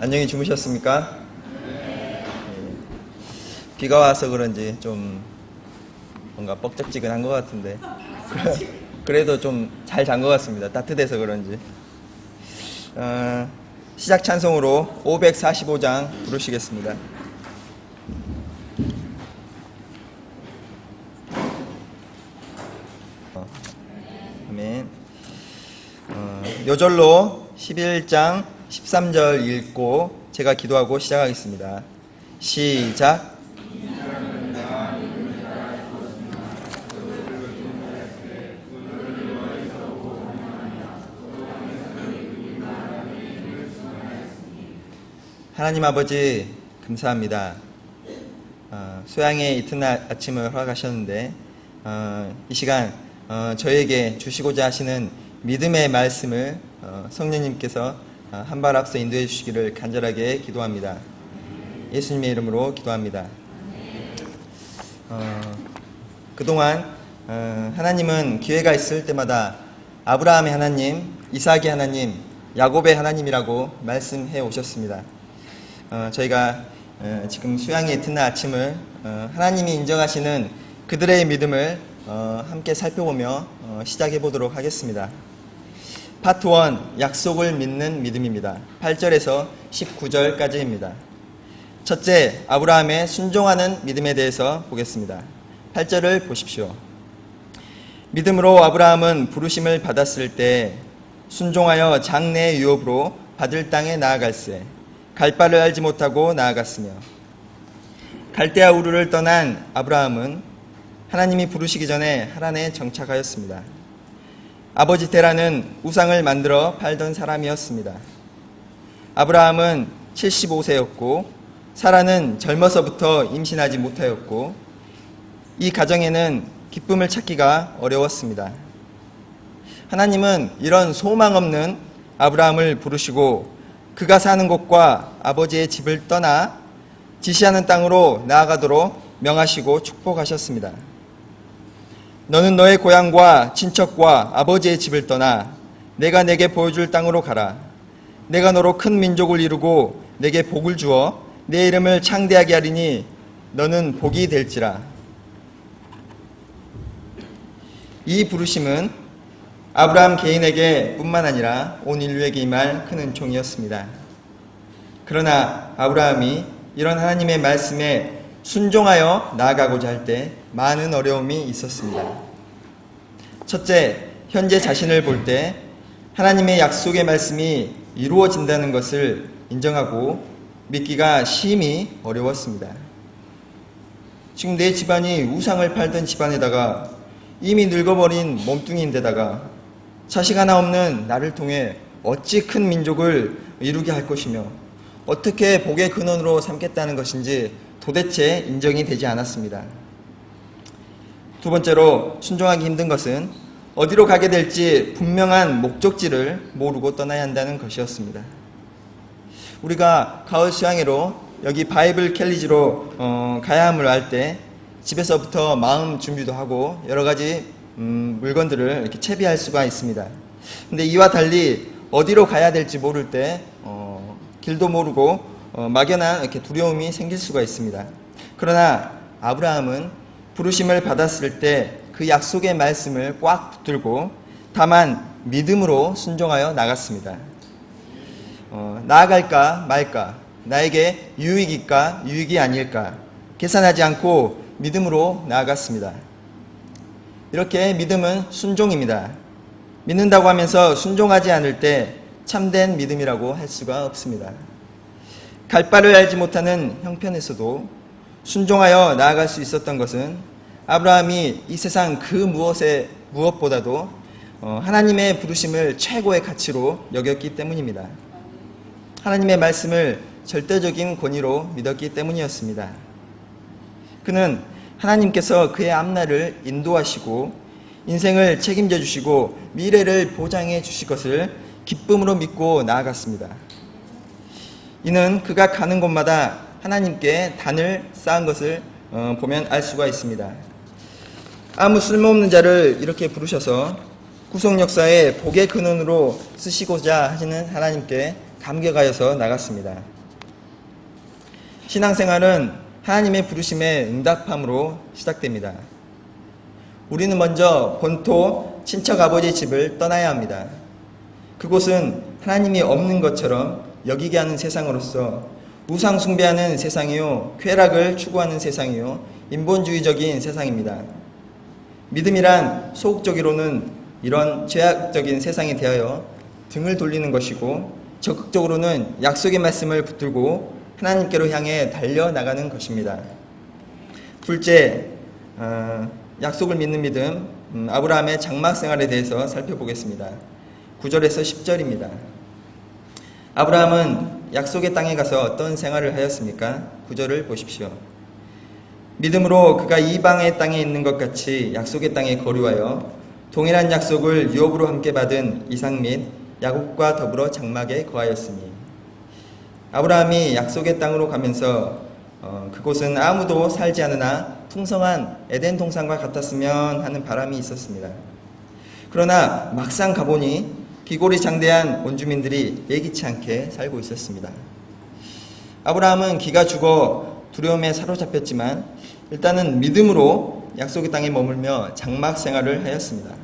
안녕히 주무셨습니까? 예. 비가 와서 그런지 좀 뭔가 뻑적지근한 것 같은데 그래도 좀 잘 잔 것 같습니다. 따뜻해서 그런지 어, 시작 찬송으로 545장 부르시겠습니다. 어. 어, 요절로 11장 13절 읽고 제가 기도하고 시작하겠습니다. 시작. 하나님 아버지 감사합니다. 어, 소양의 이튿날 아침을 허락하셨는데 어, 이 시간 어, 저에게 주시고자 하시는 믿음의 말씀을 어, 성령님께서 어, 한발 앞서 인도해 주시기를 간절하게 기도합니다. 예수님의 이름으로 기도합니다. 어, 그동안 어, 하나님은 기회가 있을 때마다 아브라함의 하나님, 이삭의 하나님, 야곱의 하나님이라고 말씀해 오셨습니다. 어, 저희가 어, 지금 수양의 이튿날 아침을 어, 하나님이 인정하시는 그들의 믿음을 어, 함께 살펴보며 어, 시작해 보도록 하겠습니다. 파트 1 약속을 믿는 믿음입니다. 8절에서 19절까지입니다. 첫째, 아브라함의 순종하는 믿음에 대해서 보겠습니다. 8절을 보십시오. 믿음으로 아브라함은 부르심을 받았을 때 순종하여 장래 유업으로 받을 땅에 나아갈세 갈 바를 알지 못하고 나아갔으며 갈대아 우르를 떠난 아브라함은 하나님이 부르시기 전에 하란에 정착하였습니다. 아버지 테라는 우상을 만들어 팔던 사람이었습니다. 아브라함은 75세였고 사라는 젊어서부터 임신하지 못하였고 이 가정에는 기쁨을 찾기가 어려웠습니다. 하나님은 이런 소망 없는 아브라함을 부르시고 그가 사는 곳과 아버지의 집을 떠나 지시하는 땅으로 나아가도록 명하시고 축복하셨습니다. 너는 너의 고향과 친척과 아버지의 집을 떠나 내가 내게 보여줄 땅으로 가라. 내가 너로 큰 민족을 이루고 내게 복을 주어 내 이름을 창대하게 하리니 너는 복이 될지라. 이 부르심은 아브라함 개인에게 뿐만 아니라 온 인류에게 임할 큰 은총이었습니다. 그러나 아브라함이 이런 하나님의 말씀에 순종하여 나아가고자 할 때 많은 어려움이 있었습니다. 첫째, 현재 자신을 볼 때 하나님의 약속의 말씀이 이루어진다는 것을 인정하고 믿기가 심히 어려웠습니다. 지금 내 집안이 우상을 팔던 집안에다가 이미 늙어버린 몸뚱이인데다가 자식 하나 없는 나를 통해 어찌 큰 민족을 이루게 할 것이며 어떻게 복의 근원으로 삼겠다는 것인지 도대체 인정이 되지 않았습니다. 두 번째로 순종하기 힘든 것은 어디로 가게 될지 분명한 목적지를 모르고 떠나야 한다는 것이었습니다. 우리가 가을 수양회로 여기 바이블 캘리지로 어, 가야 함을 알 때 집에서부터 마음 준비도 하고 여러 가지 음, 물건들을 이렇게 채비할 수가 있습니다. 근데 이와 달리 어디로 가야 될지 모를 때 어, 길도 모르고 어, 막연한 이렇게 두려움이 생길 수가 있습니다. 그러나 아브라함은 부르심을 받았을 때 그 약속의 말씀을 꽉 붙들고 다만 믿음으로 순종하여 나갔습니다. 어, 나아갈까 말까 나에게 유익일까 유익이 아닐까 계산하지 않고 믿음으로 나아갔습니다. 이렇게 믿음은 순종입니다. 믿는다고 하면서 순종하지 않을 때 참된 믿음이라고 할 수가 없습니다. 갈 바를 알지 못하는 형편에서도 순종하여 나아갈 수 있었던 것은 아브라함이 이 세상 그 무엇에 무엇보다도 어, 하나님의 부르심을 최고의 가치로 여겼기 때문입니다. 하나님의 말씀을 절대적인 권위로 믿었기 때문이었습니다. 그는 하나님께서 그의 앞날을 인도하시고 인생을 책임져 주시고 미래를 보장해 주실 것을 기쁨으로 믿고 나아갔습니다. 이는 그가 가는 곳마다 하나님께 단을 쌓은 것을 어, 보면 알 수가 있습니다. 아무 쓸모없는 자를 이렇게 부르셔서 구속 역사의 복의 근원으로 쓰시고자 하시는 하나님께 감격하여서 나갔습니다. 신앙생활은 하나님의 부르심에 응답함으로 시작됩니다. 우리는 먼저 본토 친척 아버지 집을 떠나야 합니다. 그곳은 하나님이 없는 것처럼 여기게 하는 세상으로서 우상 숭배하는 세상이요, 쾌락을 추구하는 세상이요, 인본주의적인 세상입니다. 믿음이란 소극적으로는 이런 죄악적인 세상에 대하여 등을 돌리는 것이고 적극적으로는 약속의 말씀을 붙들고 하나님께로 향해 달려나가는 것입니다. 둘째, 어, 약속을 믿는 믿음, 음, 아브라함의 장막 생활에 대해서 살펴보겠습니다. 9절에서 10절입니다. 아브라함은 약속의 땅에 가서 어떤 생활을 하였습니까? 9절을 보십시오. 믿음으로 그가 이방의 땅에 있는 것 같이 약속의 땅에 거류하여 동일한 약속을 유업으로 함께 받은 이삭 및 야곱과 더불어 장막에 거하였으니 아브라함이 약속의 땅으로 가면서 어, 그곳은 아무도 살지 않으나 풍성한 에덴 동산과 같았으면 하는 바람이 있었습니다. 그러나 막상 가보니 기골이 장대한 원주민들이 예기치 않게 살고 있었습니다. 아브라함은 기가 죽어 두려움에 사로잡혔지만 일단은 믿음으로 약속의 땅에 머물며 장막 생활을 하였습니다.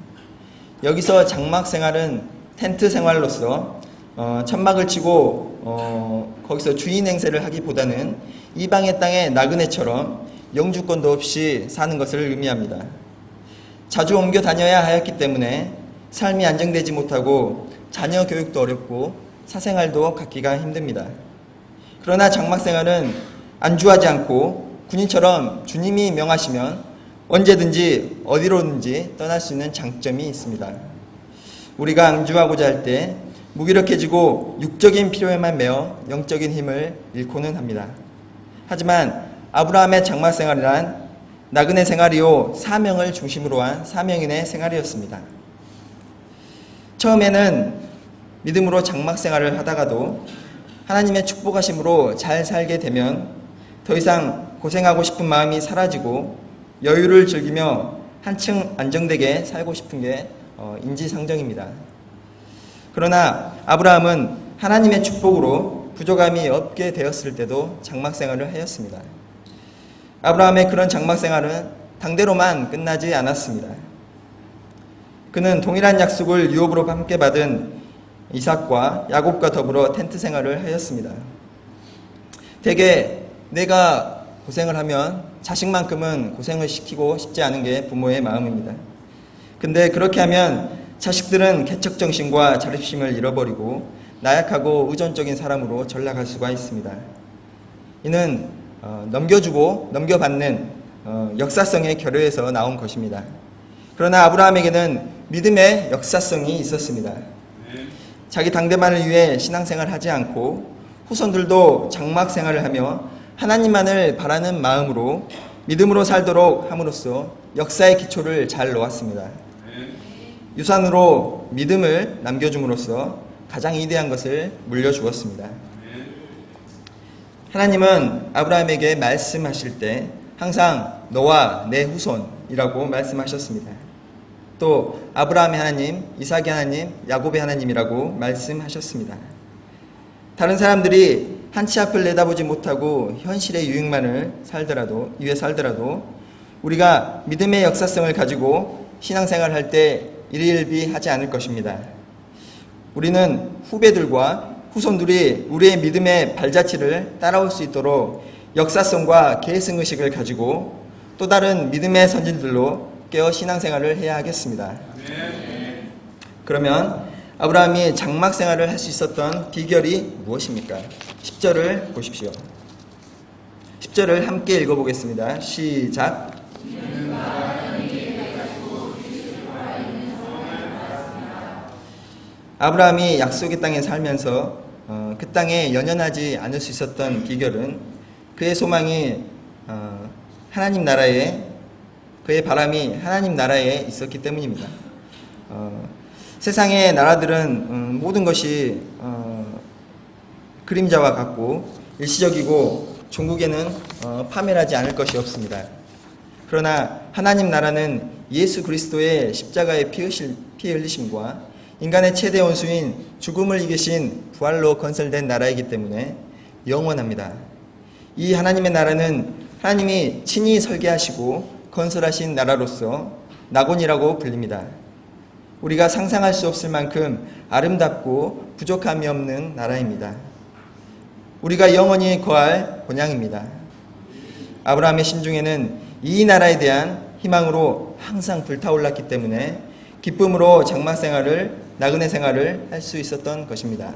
여기서 장막 생활은 텐트 생활로서 어, 천막을 치고 어, 거기서 주인 행세를 하기보다는 이방의 땅의 나그네처럼 영주권도 없이 사는 것을 의미합니다. 자주 옮겨 다녀야 하였기 때문에 삶이 안정되지 못하고 자녀 교육도 어렵고 사생활도 갖기가 힘듭니다. 그러나 장막 생활은 안주하지 않고 군인처럼 주님이 명하시면 언제든지 어디로든지 떠날 수 있는 장점이 있습니다. 우리가 안주하고자 할 때 무기력해지고 육적인 필요에만 매어 영적인 힘을 잃고는 합니다. 하지만 아브라함의 장막 생활이란 나그네 생활이요 사명을 중심으로 한 사명인의 생활이었습니다. 처음에는 믿음으로 장막 생활을 하다가도 하나님의 축복하심으로 잘 살게 되면 더 이상 고생하고 싶은 마음이 사라지고 여유를 즐기며 한층 안정되게 살고 싶은 게 어, 인지상정입니다. 그러나 아브라함은 하나님의 축복으로 부족함이 없게 되었을 때도 장막 생활을 하였습니다. 아브라함의 그런 장막 생활은 당대로만 끝나지 않았습니다. 그는 동일한 약속을 유업으로 함께 받은 이삭과 야곱과 더불어 텐트 생활을 하였습니다. 대개 내가 고생을 하면 자식만큼은 고생을 시키고 싶지 않은 게 부모의 마음입니다. 근데 그렇게 하면 자식들은 개척 정신과 자립심을 잃어버리고 나약하고 의존적인 사람으로 전락할 수가 있습니다. 이는 어, 넘겨주고 넘겨받는 어, 역사성의 결여에서 나온 것입니다. 그러나 아브라함에게는 믿음의 역사성이 있었습니다. 자기 당대만을 위해 신앙생활을 하지 않고 후손들도 장막 생활을 하며 하나님만을 바라는 마음으로 믿음으로 살도록 함으로써 역사의 기초를 잘 놓았습니다. 유산으로 믿음을 남겨줌으로써 가장 위대한 것을 물려주었습니다. 하나님은 아브라함에게 말씀하실 때 항상 너와 내 후손이라고 말씀하셨습니다. 또 아브라함의 하나님, 이삭의 하나님, 야곱의 하나님이라고 말씀하셨습니다. 다른 사람들이 한치 앞을 내다보지 못하고 현실의 유익만을 살더라도 위해 살더라도 우리가 믿음의 역사성을 가지고 신앙생활을 할때 일일비 하지 않을 것입니다. 우리는 후배들과 후손들이 우리의 믿음의 발자취를 따라올 수 있도록 역사성과 계승 의식을 가지고 또 다른 믿음의 선진들로 깨어 신앙생활을 해야 하겠습니다. 그러면 아브라함이 장막 생활을 할 수 있었던 비결이 무엇입니까? 10절을 보십시오. 10절을 함께 읽어보겠습니다. 시작. 아브라함이 약속의 땅에 살면서 어, 그 땅에 연연하지 않을 수 있었던 비결은 그의 소망이 어, 하나님 나라에 그의 바람이 하나님 나라에 있었기 때문입니다. 어, 세상의 나라들은 음, 모든 것이 어, 그림자와 같고 일시적이고 종국에는 어, 파멸하지 않을 것이 없습니다. 그러나 하나님 나라는 예수 그리스도의 십자가의 피 흘리심과 인간의 최대 원수인 죽음을 이기신 부활로 건설된 나라이기 때문에 영원합니다. 이 하나님의 나라는 하나님이 친히 설계하시고 건설하신 나라로서 낙원이라고 불립니다. 우리가 상상할 수 없을 만큼 아름답고 부족함이 없는 나라입니다. 우리가 영원히 거할 본향입니다. 아브라함의 심중에는 이 나라에 대한 희망으로 항상 불타올랐기 때문에 기쁨으로 장막 생활을 나그네 생활을 할 수 있었던 것입니다.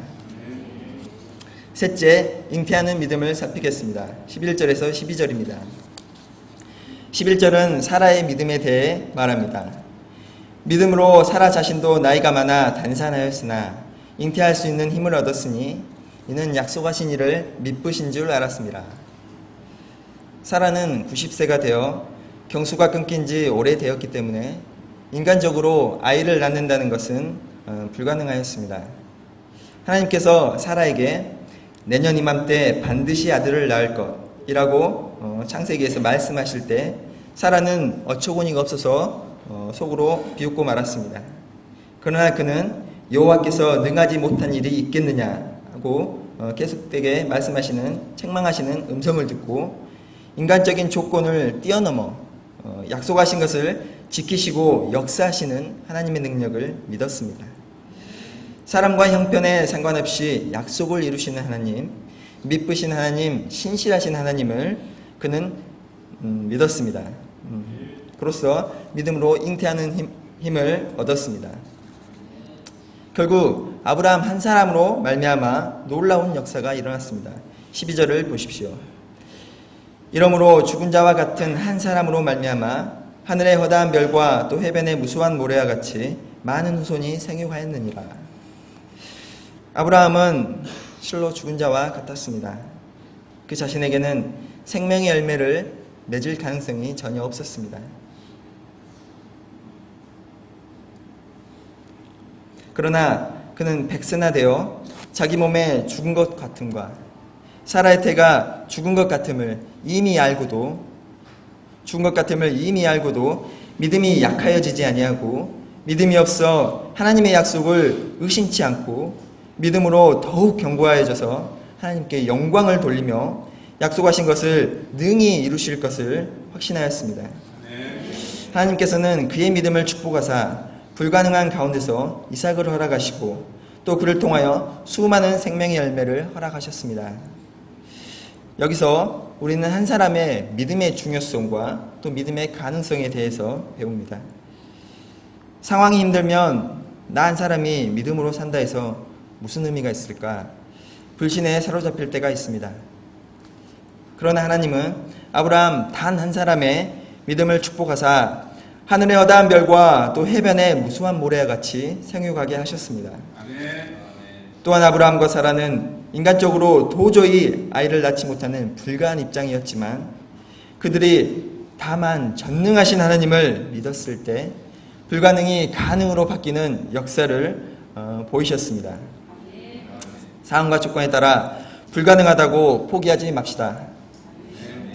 셋째, 잉태하는 믿음을 살피겠습니다. 11절에서 12절입니다. 11절은 사라의 믿음에 대해 말합니다. 믿음으로 사라 자신도 나이가 많아 단산하였으나 잉태할 수 있는 힘을 얻었으니 이는 약속하신 이를 믿으신 줄 알았습니다. 사라는 90세가 되어 경수가 끊긴 지 오래되었기 때문에 인간적으로 아이를 낳는다는 것은 어, 불가능하였습니다. 하나님께서 사라에게 내년 이맘때 반드시 아들을 낳을 것이라고 어, 창세기에서 말씀하실 때 사라는 어처구니가 없어서 어, 속으로 비웃고 말았습니다. 그러나 그는 여호와께서 능하지 못한 일이 있겠느냐고 어, 계속되게 말씀하시는 책망하시는 음성을 듣고 인간적인 조건을 뛰어넘어 어, 약속하신 것을 지키시고 역사하시는 하나님의 능력을 믿었습니다. 사람과 형편에 상관없이 약속을 이루시는 하나님, 믿으신 하나님, 신실하신 하나님을 그는 음, 믿었습니다. 음, 그로써 믿음으로 잉태하는 힘, 힘을 얻었습니다. 결국 아브라함 한 사람으로 말미암아 놀라운 역사가 일어났습니다. 12절을 보십시오. 이러므로 죽은 자와 같은 한 사람으로 말미암아 하늘의 허다한 별과 또 해변의 무수한 모래와 같이 많은 후손이 생육하였느니라. 아브라함은 실로 죽은 자와 같았습니다. 그 자신에게는 생명의 열매를 맺을 가능성이 전혀 없었습니다. 그러나 그는 백세나 되어 자기 몸에 죽은 것 같음과 사라의 태가 죽은 것 같음을 이미 알고도 죽은 것 같음을 이미 알고도 믿음이 약하여지지 아니하고 믿음이 없어 하나님의 약속을 의심치 않고 믿음으로 더욱 견고하여져서 하나님께 영광을 돌리며 약속하신 것을 능히 이루실 것을 확신하였습니다. 하나님께서는 그의 믿음을 축복하사 불가능한 가운데서 이삭을 허락하시고 또 그를 통하여 수많은 생명의 열매를 허락하셨습니다. 여기서 우리는 한 사람의 믿음의 중요성과 또 믿음의 가능성에 대해서 배웁니다. 상황이 힘들면 나 한 사람이 믿음으로 산다 해서 무슨 의미가 있을까? 불신에 사로잡힐 때가 있습니다. 그러나 하나님은 아브라함 단 한 사람의 믿음을 축복하사 하늘의 허다한 별과 또 해변의 무수한 모래와 같이 생육하게 하셨습니다. 또한 아브라함과 사라는 인간적으로 도저히 아이를 낳지 못하는 불가한 입장이었지만 그들이 다만 전능하신 하나님을 믿었을 때 불가능이 가능으로 바뀌는 역사를 어, 보이셨습니다. 상황과 조건에 따라 불가능하다고 포기하지 맙시다.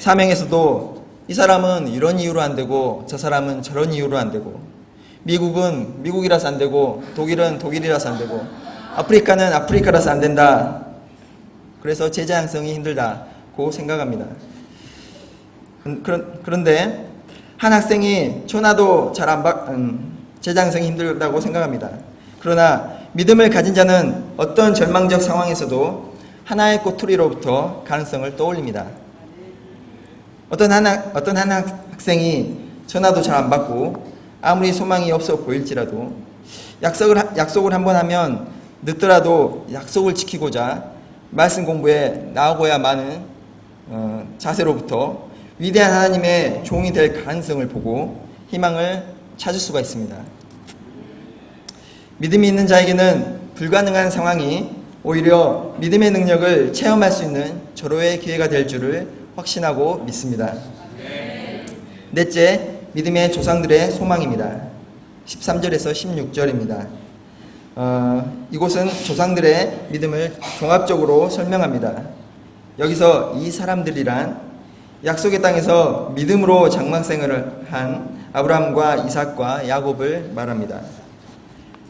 사명에서도 이 사람은 이런 이유로 안 되고 저 사람은 저런 이유로 안 되고 미국은 미국이라서 안 되고 독일은 독일이라서 안 되고 아프리카는 아프리카라서 안 된다. 그래서 제자 양성이 힘들다고 생각합니다. 그런데 한 학생이 전화도 잘안 받, 음, 제자 양성이 힘들다고 생각합니다. 그러나 믿음을 가진 자는 어떤 절망적 상황에서도 하나의 꼬투리로부터 가능성을 떠올립니다. 어떤 하나, 어떤 한 학생이 전화도 잘 안 받고 아무리 소망이 없어 보일지라도 약속을, 약속을 한번 하면 늦더라도 약속을 지키고자 말씀 공부에 나오고야 많은 어, 자세로부터 위대한 하나님의 종이 될 가능성을 보고 희망을 찾을 수가 있습니다. 믿음이 있는 자에게는 불가능한 상황이 오히려 믿음의 능력을 체험할 수 있는 절호의 기회가 될 줄을 확신하고 믿습니다. 넷째, 믿음의 조상들의 소망입니다. 13절에서 16절입니다. 어, 이곳은 조상들의 믿음을 종합적으로 설명합니다. 여기서 이 사람들이란 약속의 땅에서 믿음으로 장막생활을 한 아브라함과 이삭과 야곱을 말합니다.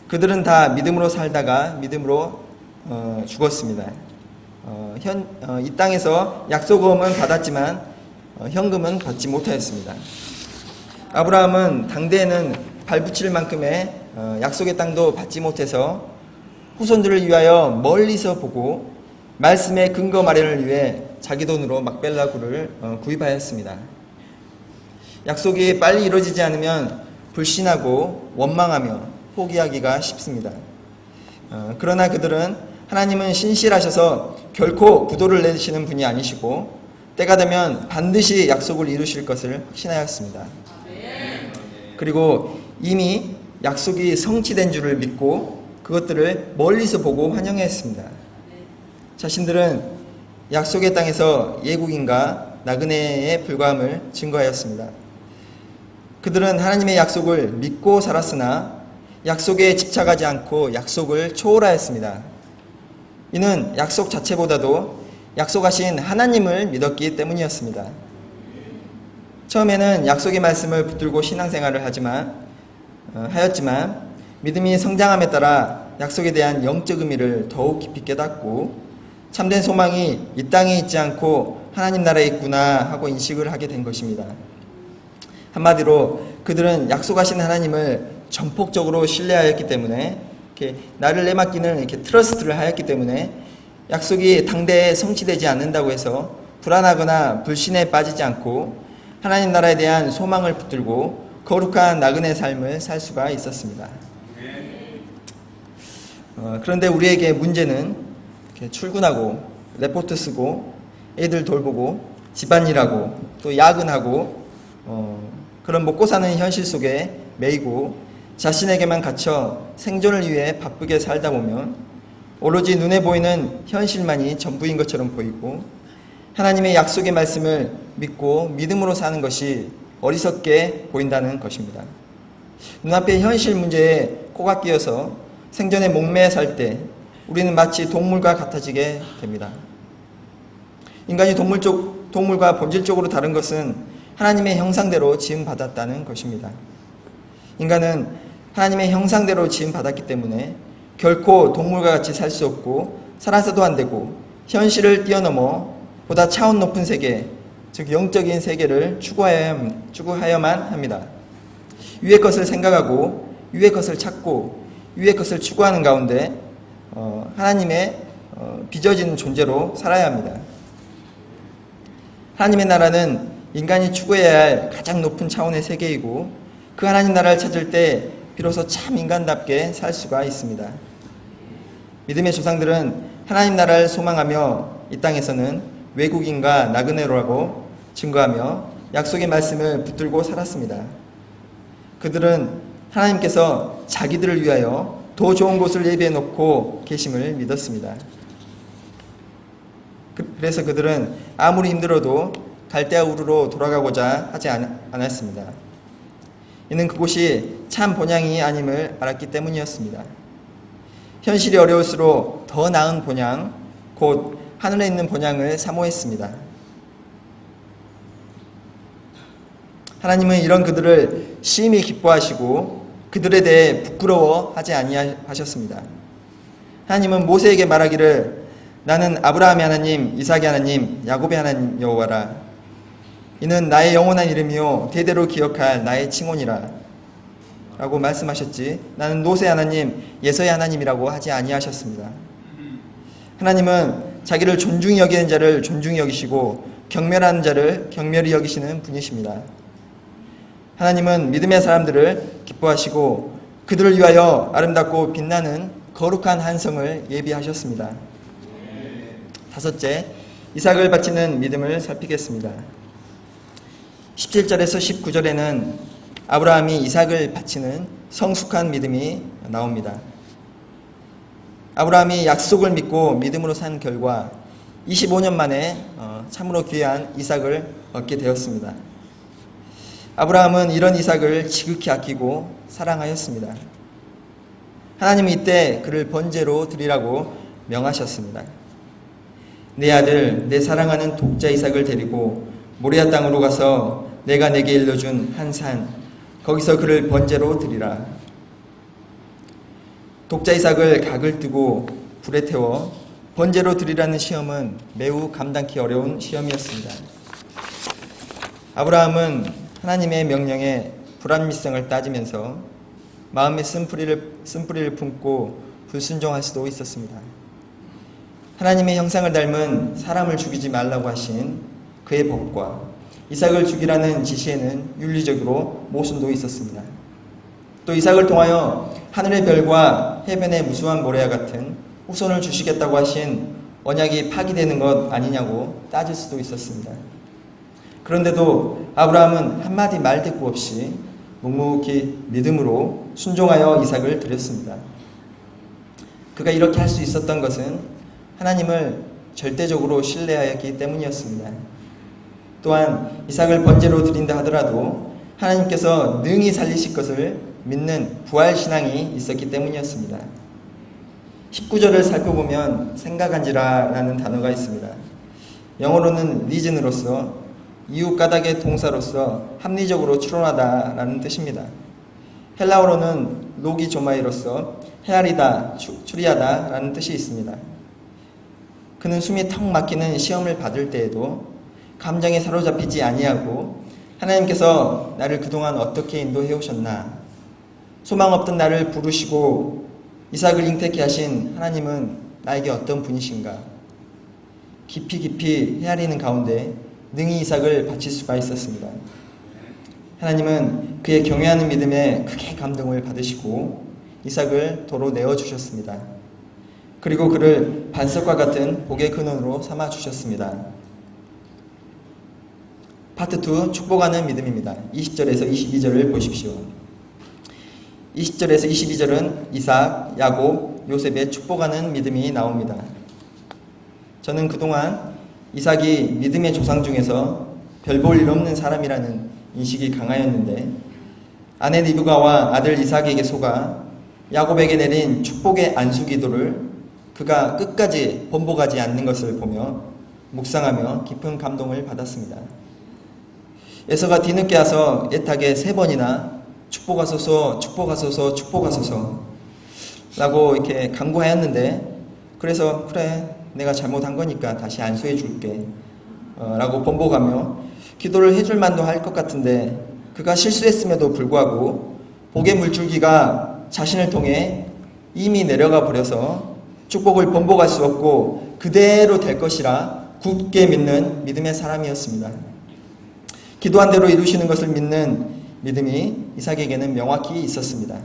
그들은 다 믿음으로 살다가 믿음으로 어, 죽었습니다. 어, 현, 어, 이 땅에서 약속음은 받았지만 어, 현금은 받지 못하였습니다. 아브라함은 당대에는 발붙일 만큼의 어, 약속의 땅도 받지 못해서 후손들을 위하여 멀리서 보고 말씀의 근거 마련을 위해 자기 돈으로 막벨라구를 어, 구입하였습니다. 약속이 빨리 이루어지지 않으면 불신하고 원망하며 포기하기가 쉽습니다. 어, 그러나 그들은 하나님은 신실하셔서 결코 부도를 내시는 분이 아니시고 때가 되면 반드시 약속을 이루실 것을 확신하였습니다. 그리고 이미 약속이 성취된 줄을 믿고 그것들을 멀리서 보고 환영했습니다. 자신들은 약속의 땅에서 예국인과 나그네에 불과함을 증거하였습니다. 그들은 하나님의 약속을 믿고 살았으나 약속에 집착하지 않고 약속을 초월하였습니다. 이는 약속 자체보다도 약속하신 하나님을 믿었기 때문이었습니다. 처음에는 약속의 말씀을 붙들고 신앙생활을 하지만 어, 하였지만 믿음이 성장함에 따라 약속에 대한 영적 의미를 더욱 깊이 깨닫고 참된 소망이 이 땅에 있지 않고 하나님 나라에 있구나 하고 인식을 하게 된 것입니다. 한마디로 그들은 약속하신 하나님을 전폭적으로 신뢰하였기 때문에 이렇게 나를 내맡기는 이렇게 트러스트를 하였기 때문에 약속이 당대에 성취되지 않는다고 해서 불안하거나 불신에 빠지지 않고 하나님 나라에 대한 소망을 붙들고 거룩한 나그네 삶을 살 수가 있었습니다. 어, 그런데 우리에게 문제는 출근하고 레포트 쓰고 애들 돌보고 집안일하고 또 야근하고 어, 그런 먹고 사는 현실 속에 매이고 자신에게만 갇혀 생존을 위해 바쁘게 살다 보면 오로지 눈에 보이는 현실만이 전부인 것처럼 보이고 하나님의 약속의 말씀을 믿고 믿음으로 사는 것이 어리석게 보인다는 것입니다. 눈앞의 현실 문제에 코가 끼어서 생존에 목매어 살때 우리는 마치 동물과 같아지게 됩니다. 인간이 동물 쪽, 동물과 본질적으로 다른 것은 하나님의 형상대로 지음 받았다는 것입니다. 인간은 하나님의 형상대로 지음 받았기 때문에 결코 동물과 같이 살 수 없고 살아서도 안 되고 현실을 뛰어넘어 보다 차원 높은 세계, 즉 영적인 세계를 추구하여야만 합니다. 위의 것을 생각하고 위의 것을 찾고 위의 것을 추구하는 가운데 어, 하나님의 어, 빚어진 존재로 살아야 합니다. 하나님의 나라는 인간이 추구해야 할 가장 높은 차원의 세계이고 그 하나님 나라를 찾을 때 비로소 참 인간답게 살 수가 있습니다. 믿음의 조상들은 하나님 나라를 소망하며 이 땅에서는 외국인과 나그네로라고 증거하며 약속의 말씀을 붙들고 살았습니다. 그들은 하나님께서 자기들을 위하여 더 좋은 곳을 예비해 놓고 계심을 믿었습니다. 그- 그래서 그들은 아무리 힘들어도 갈대아 우르로 돌아가고자 하지 않- 않았습니다. 이는 그곳이 참 본향이 아님을 알았기 때문이었습니다. 현실이 어려울수록 더 나은 본향, 곧 하늘에 있는 본향을 사모했습니다. 하나님은 이런 그들을 심히 기뻐하시고 그들에 대해 부끄러워하지 아니하셨습니다. 하나님은 모세에게 말하기를 나는 아브라함의 하나님, 이삭의 하나님, 야곱의 하나님 여호와라. 이는 나의 영원한 이름이요 대대로 기억할 나의 칭혼이라. 라고 말씀하셨지. 나는 노세 하나님, 예서의 하나님이라고 하지 아니하셨습니다. 하나님은 자기를 존중히 여기는 자를 존중히 여기시고 경멸하는 자를 경멸히 여기시는 분이십니다. 하나님은 믿음의 사람들을 기뻐하시고 그들을 위하여 아름답고 빛나는 거룩한 한성을 예비하셨습니다. 다섯째, 이삭을 바치는 믿음을 살피겠습니다. 17절에서 19절에는 아브라함이 이삭을 바치는 성숙한 믿음이 나옵니다. 아브라함이 약속을 믿고 믿음으로 산 결과 25년 만에 어, 참으로 귀한 이삭을 얻게 되었습니다. 아브라함은 이런 이삭을 지극히 아끼고 사랑하였습니다. 하나님은 이때 그를 번제로 드리라고 명하셨습니다. 내 아들, 내 사랑하는 독자 이삭을 데리고 모리아 땅으로 가서 내가 내게 일러준 한 산, 거기서 그를 번제로 드리라. 독자 이삭을 각을 뜨고 불에 태워 번제로 드리라는 시험은 매우 감당키 어려운 시험이었습니다. 아브라함은 하나님의 명령에 불합리성을 따지면서 마음의 쓴뿌리를, 쓴뿌리를 품고 불순종할 수도 있었습니다. 하나님의 형상을 닮은 사람을 죽이지 말라고 하신 그의 법과 이삭을 죽이라는 지시에는 윤리적으로 모순도 있었습니다. 또 이삭을 통하여 하늘의 별과 해변의 무수한 모래와 같은 후손을 주시겠다고 하신 언약이 파기되는 것 아니냐고 따질 수도 있었습니다. 그런데도 아브라함은 한마디 말 대꾸 없이 묵묵히 믿음으로 순종하여 이삭을 드렸습니다. 그가 이렇게 할 수 있었던 것은 하나님을 절대적으로 신뢰하였기 때문이었습니다. 또한 이삭을 번제로 드린다 하더라도 하나님께서 능히 살리실 것을 믿는 부활 신앙이 있었기 때문이었습니다. 19절을 살펴보면 생각한지라라는 단어가 있습니다. 영어로는 리즌으로서 이웃 가닥의 동사로서 합리적으로 추론하다라는 뜻입니다. 헬라어로는 로기조마이로서 헤아리다, 추리하다라는 뜻이 있습니다. 그는 숨이 턱 막히는 시험을 받을 때에도 감정에 사로잡히지 아니하고 하나님께서 나를 그동안 어떻게 인도해 오셨나 소망 없던 나를 부르시고 이삭을 잉태케 하신 하나님은 나에게 어떤 분이신가 깊이 깊이 헤아리는 가운데 능히 이삭을 바칠 수가 있었습니다. 하나님은 그의 경외하는 믿음에 크게 감동을 받으시고 이삭을 도로 내어 주셨습니다. 그리고 그를 반석과 같은 복의 근원으로 삼아 주셨습니다. 파트 2 축복하는 믿음입니다. 20절에서 22절을 보십시오. 20절에서 22절은 이삭, 야곱, 요셉의 축복하는 믿음이 나옵니다. 저는 그동안 이삭이 믿음의 조상 중에서 별 볼 일 없는 사람이라는 인식이 강하였는데 아내 리브가와 아들 이삭에게 속아 야곱에게 내린 축복의 안수 기도를 그가 끝까지 번복하지 않는 것을 보며 묵상하며 깊은 감동을 받았습니다. 에서가 뒤늦게 와서 애타게 세 번이나 축복하소서, 축복하소서, 축복하소서 라고 이렇게 강구하였는데 그래서 그래 내가 잘못한 거니까 다시 안수해 줄게 어, 라고 번복하며 기도를 해줄 만도 할 것 같은데 그가 실수했음에도 불구하고 복의 물줄기가 자신을 통해 이미 내려가 버려서 축복을 번복할 수 없고 그대로 될 것이라 굳게 믿는 믿음의 사람이었습니다. 기도한 대로 이루시는 것을 믿는 믿음이 이삭에게는 명확히 있었습니다.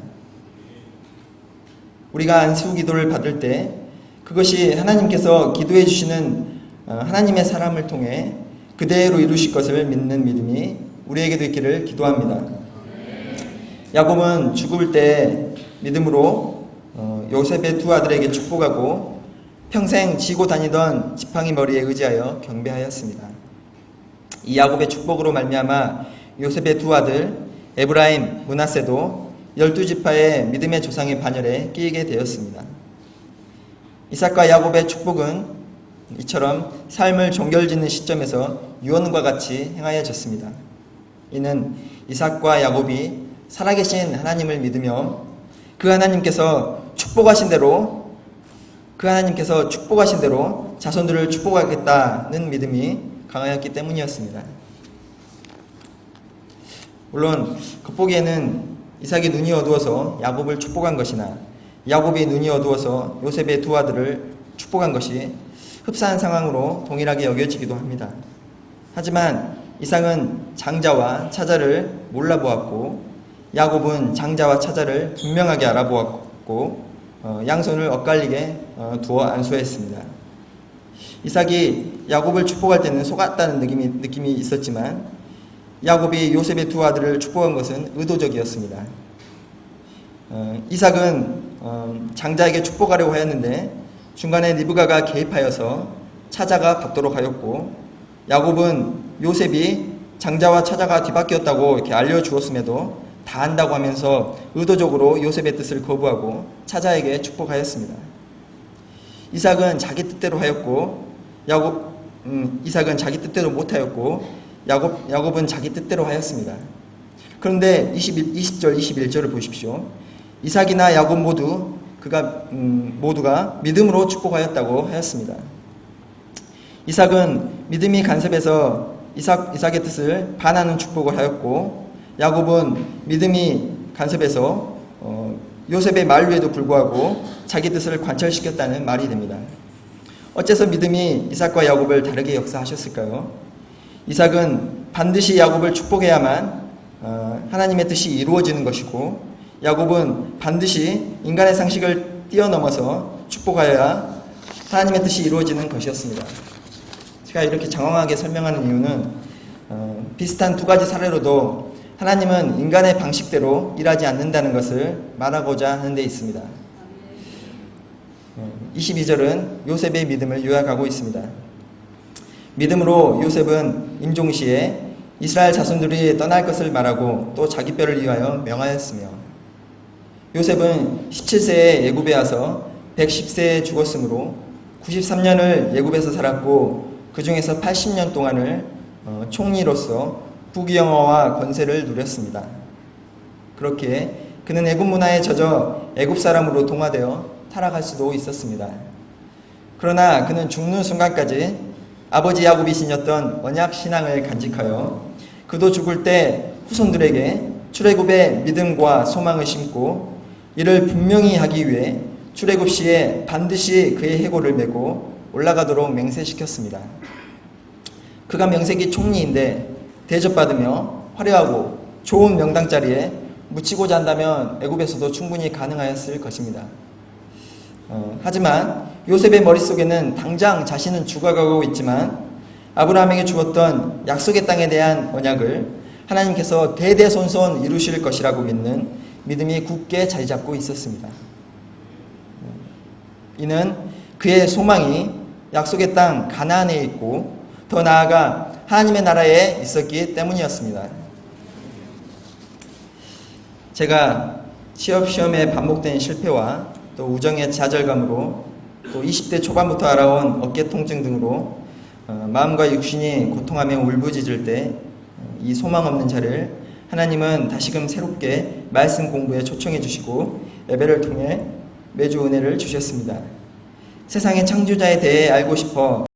우리가 안수 기도를 받을 때 그것이 하나님께서 기도해 주시는 어, 하나님의 사람을 통해 그대로 이루실 것을 믿는 믿음이 우리에게도 있기를 기도합니다. 야곱은 죽을 때 믿음으로 어, 요셉의 두 아들에게 축복하고 평생 지고 다니던 지팡이 머리에 의지하여 경배하였습니다. 이 야곱의 축복으로 말미암아 요셉의 두 아들 에브라임, 문하세도 열두 지파의 믿음의 조상의 반열에 끼게 되었습니다. 이삭과 야곱의 축복은 이처럼 삶을 종결짓는 시점에서 유언과 같이 행하여졌습니다. 이는 이삭과 야곱이 살아계신 하나님을 믿으며 그 하나님께서 축복하신 대로 그 하나님께서 축복하신 대로 자손들을 축복하겠다는 믿음이 강하였기 때문이었습니다. 물론 겉보기에는 이삭이 눈이 어두워서 야곱을 축복한 것이나 야곱이 눈이 어두워서 요셉의 두 아들을 축복한 것이 흡사한 상황으로 동일하게 여겨지기도 합니다. 하지만 이삭은 장자와 차자를 몰라보았고 야곱은 장자와 차자를 분명하게 알아보았고 어, 양손을 엇갈리게 어, 두어 안수했습니다. 이삭이 야곱을 축복할 때는 속았다는 느낌이, 느낌이 있었지만 야곱이 요셉의 두 아들을 축복한 것은 의도적이었습니다. 어, 이삭은 어, 장자에게 축복하려고 하였는데 중간에 리브가가 개입하여서 차자가 받도록 하였고 야곱은 요셉이 장자와 차자가 뒤바뀌었다고 이렇게 알려주었음에도 다 한다고 하면서 의도적으로 요셉의 뜻을 거부하고 차자에게 축복하였습니다. 이삭은 자기 뜻대로 하였고 야곱 음, 이삭은 자기 뜻대로 못하였고 야곱 야곱은 자기 뜻대로 하였습니다. 그런데 21, 20절 21절을 보십시오. 이삭이나 야곱 모두 그가 음, 모두가 믿음으로 축복하였다고 하였습니다. 이삭은 믿음이 간섭해서 이삭 이삭의 뜻을 반하는 축복을 하였고 야곱은 믿음이 간섭해서 어, 요셉의 말위에도 불구하고 자기 뜻을 관철시켰다는 말이 됩니다. 어째서 믿음이 이삭과 야곱을 다르게 역사하셨을까요? 이삭은 반드시 야곱을 축복해야만 어, 하나님의 뜻이 이루어지는 것이고 야곱은 반드시 인간의 상식을 뛰어넘어서 축복하여야 하나님의 뜻이 이루어지는 것이었습니다. 제가 이렇게 장황하게 설명하는 이유는 어, 비슷한 두 가지 사례로도 하나님은 인간의 방식대로 일하지 않는다는 것을 말하고자 하는 데 있습니다. 22절은 요셉의 믿음을 요약하고 있습니다. 믿음으로 요셉은 임종시에 이스라엘 자손들이 떠날 것을 말하고 또 자기 뼈를 위하여 명하였으며 요셉은 17세에 예굽에 와서 110세에 죽었으므로 93년을 예굽에서 살았고 그 중에서 80년 동안을 어, 총리로서 부귀영화와 권세를 누렸습니다. 그렇게 그는 애굽 문화에 젖어 애굽 사람으로 동화되어 타락할 수도 있었습니다. 그러나 그는 죽는 순간까지 아버지 야곱이 지녔던 언약 신앙을 간직하여 그도 죽을 때 후손들에게 출애굽의 믿음과 소망을 심고 이를 분명히 하기 위해 출애굽 시에 반드시 그의 해골을 메고 올라가도록 맹세시켰습니다. 그가 명색이 총리인데 대접받으며 화려하고 좋은 명당 자리에 묻히고자 한다면 애굽에서도 충분히 가능하였을 것입니다. 어, 하지만 요셉의 머릿속에는 당장 자신은 죽어가고 있지만 아브라함에게 주었던 약속의 땅에 대한 언약을 하나님께서 대대손손 이루실 것이라고 믿는 믿음이 굳게 자리 잡고 있었습니다. 이는 그의 소망이 약속의 땅 가나안에 있고 더 나아가 하나님의 나라에 있었기 때문이었습니다. 제가 취업 시험에 반복된 실패와 또 우정의 좌절감으로 또 20대 초반부터 알아온 어깨 통증 등으로 어, 마음과 육신이 고통하며 울부짖을 때 이 소망 없는 자를 하나님은 다시금 새롭게 말씀 공부에 초청해 주시고 예배를 통해 매주 은혜를 주셨습니다. 세상의 창조자에 대해 알고 싶어